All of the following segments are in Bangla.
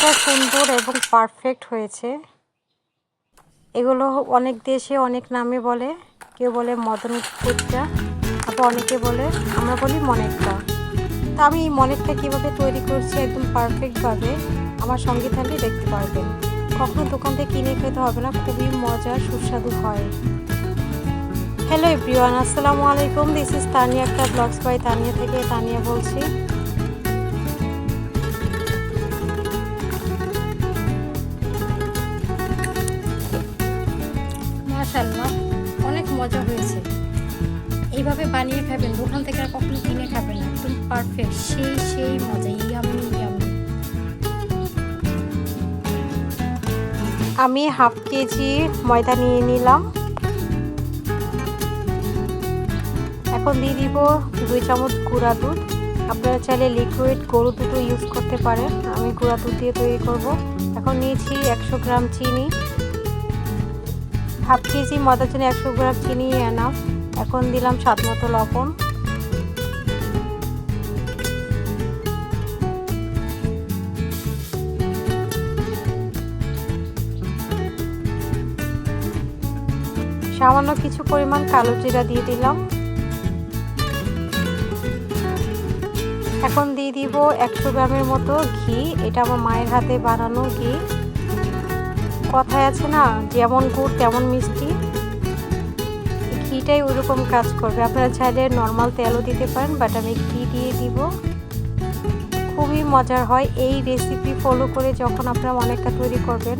কতটা সুন্দর এবং পারফেক্ট হয়েছে। এগুলো অনেক দেশে অনেক নামে বলে। কেউ বলে মদন কুচা আবার অনেকে বলে, আমরা বলি মনেকটা তা আমি এই মনেকটা কীভাবে তৈরি করছি একদম পারফেক্টভাবে আমার সঙ্গে থাকলে দেখতে পারবেন। কখনো দোকান থেকে কিনে খেতে হবে না, খুবই মজার, সুস্বাদু হয়। হ্যালো এভরিওয়ান আসসালামু আলাইকুম। দিস ইজ তানিয়া একটা ব্লগস বাই তানিয়া থেকে তানিয়া বলছি। মাশাল্লাহ অনেক মজা হয়েছে। এইভাবে বানিয়ে খাবেন, দোকান থেকে আর কখনো কিনে খাবেন একদম পারফেক্ট সেই সেই মজা, ইয়ামি ইয়ামি। আমি হাফ কেজি ময়দা নিয়ে নিলাম। এখন দিয়ে দিব দুই চামচ গুঁড়া দুধ। আপনারা চাইলে লিকুইড গরু দুধও ইউজ করতে পারেন। আমি গুঁড়া দুধ দিয়ে তৈরি করব। এখন নিয়েছি একশো গ্রাম চিনি। হাফ কেজি ময়দার জন্য একশো গ্রাম চিনি এনাফ এখন দিলাম স্বাদ মতো লবণ। সামান্য কিছু পরিমাণ কালো জিরা দিয়ে দিলাম। এখন দিয়ে দিব একশো গ্রামের মতো ঘি। এটা আমার মায়ের হাতে বানানো ঘি। কথায় আছে না, যেমন গুড় তেমন মিষ্টি। ঘিটাই ওইরকম কাজ করবে। আপনারা চাইলে নর্মাল তেলও দিতে পারেন বাট আমি ঘি দিয়ে দিব। খুবই মজার হয় এই রেসিপি ফলো করে যখন আপনারা অনেকটা তৈরি করবেন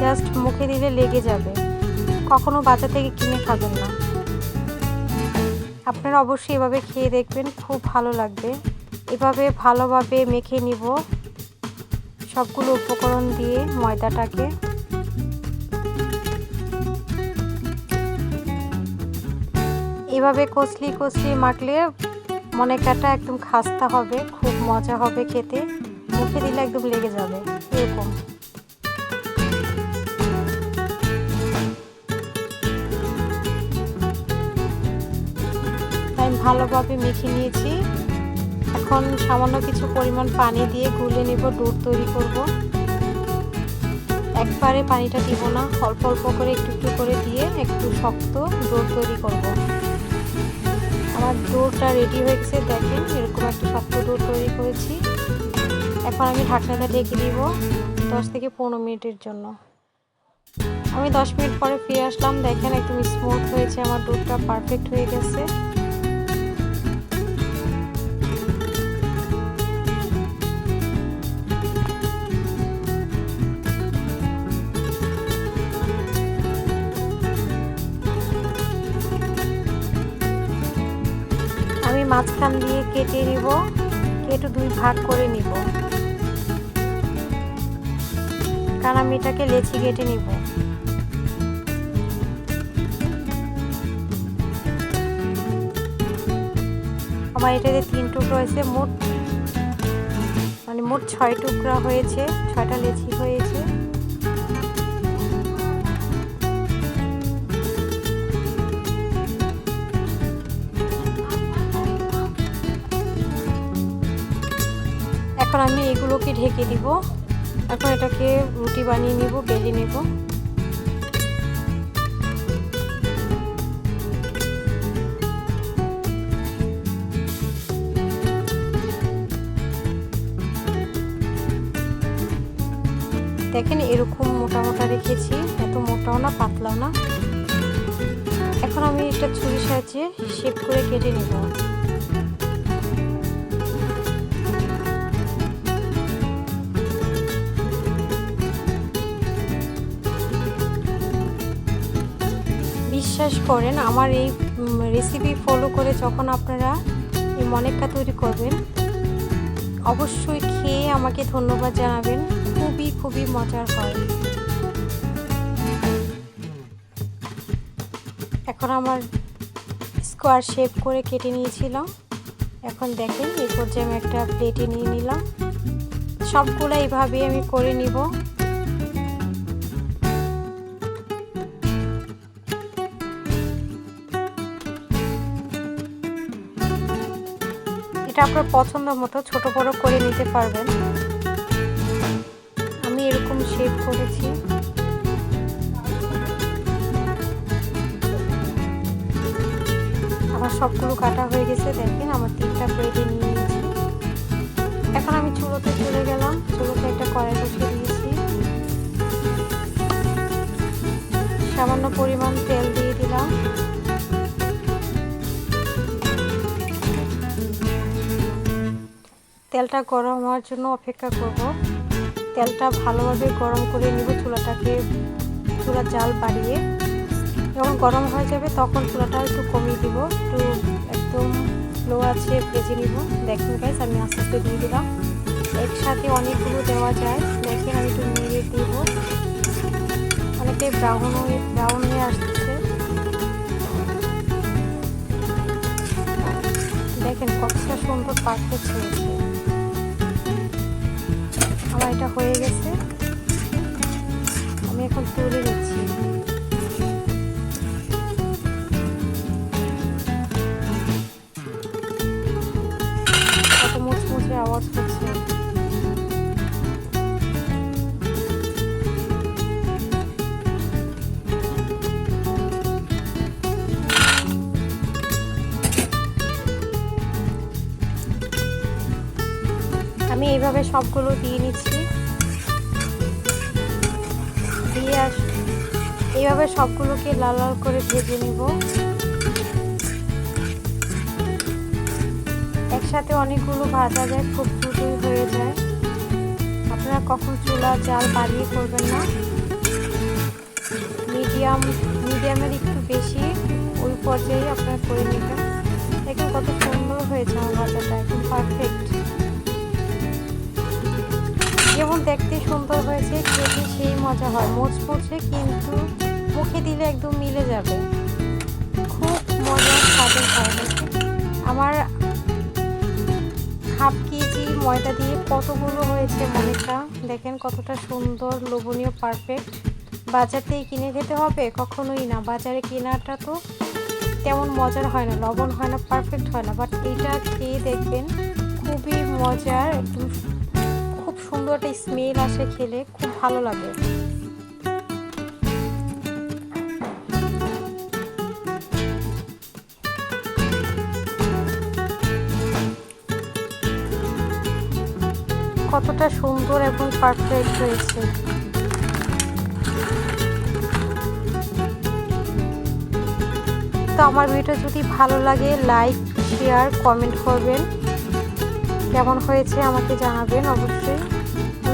জাস্ট মুখে দিলে লেগে যাবে। কখনো বাজার থেকে কিনে খাবেন না। আপনারা অবশ্যই এভাবে খেয়ে দেখবেন, খুব ভালো লাগবে। এভাবে ভালোভাবে মেখে নিব সবগুলো উপকরণ দিয়ে ময়দাটাকে। এভাবে কচলি কচলি মাখলে মনে কাটা একদম খাস্তা হবে, খুব মজা হবে খেতে। মুখে দিলে একদম লেগে যাবে, এরকম। আমি ভালোভাবে মেখে নিয়েছি। এখন সামান্য কিছু পরিমাণ পানি দিয়ে গুলে নেব, ডোর তৈরি করব। একবারে পানিটা দিব না, অল্প অল্প করে একটু একটু করে দিয়ে একটু শক্ত ডোর তৈরি করব। আমার ডোরটা রেডি হয়ে গেছে দেখেন, এরকম একটা শক্ত ডোর তৈরি করেছি। এখন আমি ঢাকনাটা ঢেকে দিব দশ থেকে পনেরো মিনিটের জন্য। আমি দশ মিনিট পরে ফিরে আসলাম, দেখেন একদম স্মুথ হয়েছে, আমার ডোরটা পারফেক্ট হয়ে গেছে। মাঝখান দিয়ে কেটে নিব, কেটে দুই ভাগ করে নিব। কারণ আমি এটাকে লেচি কেটে নিব। আমার এটাতে তিন টুকরো হয়েছে, মোট মানে মোট ছয় টুকরা হয়েছে, ছয়টা লেচি হয়েছে। এখন আমি এগুলোকে ঢেকে দিব। এখন এটাকে রুটি বানিয়ে নিব, বেলে নেব। দেখেন এরকম মোটা মোটা রেখেছি, এত মোটাও না, পাতলাও না। এখন আমি এটা ছুরি সাহায্যে শেপ করে কেটে নেব। বিশ্বাস করেন, আমার এই রেসিপি ফলো করে যখন আপনারা এই মনেকা তৈরি করবেন, অবশ্যই খেয়ে আমাকে ধন্যবাদ জানাবেন। খুবই খুবই মজার হয়। এখন আমার স্কোয়ার শেপ করে কেটে নিয়েছিলাম। এখন দেখেন এই পর্যায়ে আমি একটা প্লেটে নিয়ে নিলাম। সবগুলো এইভাবেই আমি করে নিব। এটা আপনার পছন্দ মতো ছোট বড় করে নিতে পারবেন। আমি এরকম শেপ করেছি। আমার সবগুলো কাটা হয়ে গেছে, দেখেন আমার তিনটা প্লেটে নিয়ে নিয়েছি। এখন আমি চুলোতে চলে গেলাম, চুলোতে একটা কড়াই বসিয়ে দিয়েছি। সামান্য পরিমাণ তেল দিয়ে দিলাম। তেলটা গরম হওয়ার জন্য অপেক্ষা করব। তেলটা ভালোভাবে গরম করে নিব চুলাটাকে চুলা জাল বাড়িয়ে। যখন গরম হয়ে যাবে তখন চুলাটা একটু কমিয়ে দিব, একটু একদম লো আছে ভেজে নিব। দেখেন গাইস আমি আস্তে আস্তে দিয়ে দিলাম। একসাথে অনেকগুলো দেওয়া যায়। দেখেন আমি একটু নিয়ে দিব। অনেকে ব্রাউন হয়ে ব্রাউন হয়ে আসছে। দেখেন কতটা সুন্দর পারফেক্ট হয়েছে আমার হয়ে গেছে। এইভাবে সবগুলো দিয়ে নিচ্ছি। দিয়ে আস এইভাবে সবগুলোকে লাল লাল করে ভেজে নিব। একসাথে অনেকগুলো ভাজা যায়, খুব দ্রুতই হয়ে যায়। আপনারা কখন চুলা জাল বাড়িয়ে করবেন না। মিডিয়াম, মিডিয়ামের একটু বেশি ওই পর্যায়ে আপনারা করে নেবেন। দেখুন কত সুন্দর হয়েছে আমার ভাজাটা, একদম পারফেক্ট যেমন দেখতে সুন্দর হয়েছে, খেতে সেই মজা হয়। মুচমুচে কিন্তু মুখে দিলে একদম মিলে যাবে। খুব মজার স্বাদের আমার হাফ কেজি ময়দা দিয়ে কতগুলো হয়েছে মনেটা? দেখেন কতটা সুন্দর, লোভনীয় পারফেক্ট বাজার থেকে কিনে খেতে হবে? কখনোই না। বাজারে কেনাটা তো তেমন মজার হয় না, লবণ হয় না পারফেক্ট হয় না। বাট এইটা খেয়ে দেখবেন খুবই মজার খুব সুন্দর একটা স্মেল আসে খেলে, খুব ভালো লাগে। কতটা সুন্দর এবং পারফেক্ট হয়েছে। তো আমার ভিডিও যদি ভালো লাগে লাইক শেয়ার কমেন্ট করবেন। কেমন হয়েছে আমাকে জানাবেন অবশ্যই।